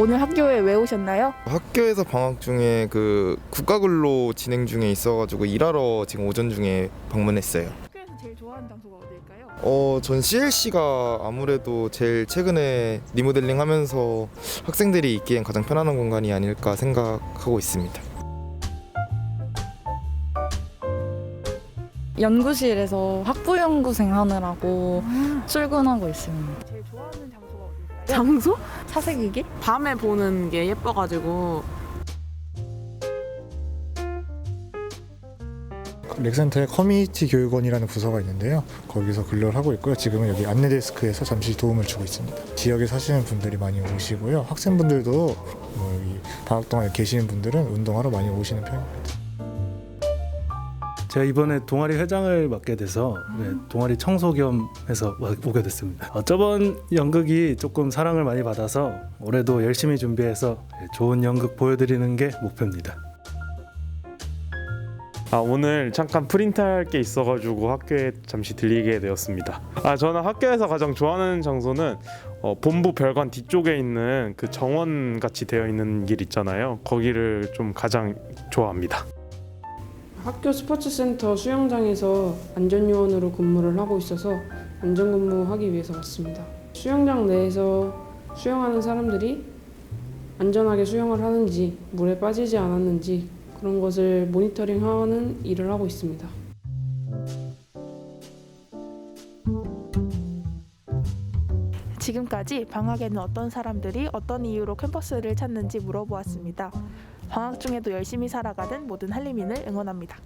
오늘 학교에 왜 오셨나요? 학교에서 방학 중에 그 국가근로 진행 중에 있어가지고 일하러 지금 오전 중에 방문했어요. 학교에서 제일 좋아하는 장소가 어딜까요? 어, 전 CLC가 아무래도 제일 최근에 리모델링 하면서 학생들이 있기엔 가장 편안한 공간이 아닐까 생각하고 있습니다. 연구실에서 학부연구생 하느라고 출근하고 있습니다. 제일 좋아하는 어딜까요? 장소? 사색이기? 밤에 보는 게 예뻐가지고 렉센터에 커뮤니티 교육원이라는 부서가 있는데요. 거기서 근로를 하고 있고요. 지금은 여기 안내 데스크에서 잠시 도움을 주고 있습니다. 지역에 사시는 분들이 많이 오시고요. 학생분들도 뭐 여기 방학 동안에 계시는 분들은 운동하러 많이 오시는 편입니다. 제가 이번에 동아리 회장을 맡게 돼서 네, 동아리 청소 겸 해서 와- 오게 됐습니다. 어, 저번 연극이 조금 사랑을 많이 받아서 올해도 열심히 준비해서 네, 좋은 연극 보여드리는 게 목표입니다. 아 오늘 잠깐 프린트할 게 있어가지고 학교에 잠시 들리게 되었습니다. 아 저는 학교에서 가장 좋아하는 장소는 어, 본부 별관 뒤쪽에 있는 그 정원 같이 되어 있는 길 있잖아요. 거기를 좀 가장 좋아합니다. 학교 스포츠센터 수영장에서 안전요원으로 근무를 하고 있어서 안전근무하기 위해서 왔습니다. 수영장 내에서 수영하는 사람들이 안전하게 수영을 하는지 물에 빠지지 않았는지 그런 것을 모니터링하는 일을 하고 있습니다. 지금까지 방학에는 어떤 사람들이 어떤 이유로 캠퍼스를 찾는지 물어보았습니다. 방학 중에도 열심히 살아가는 모든 한림인을 응원합니다.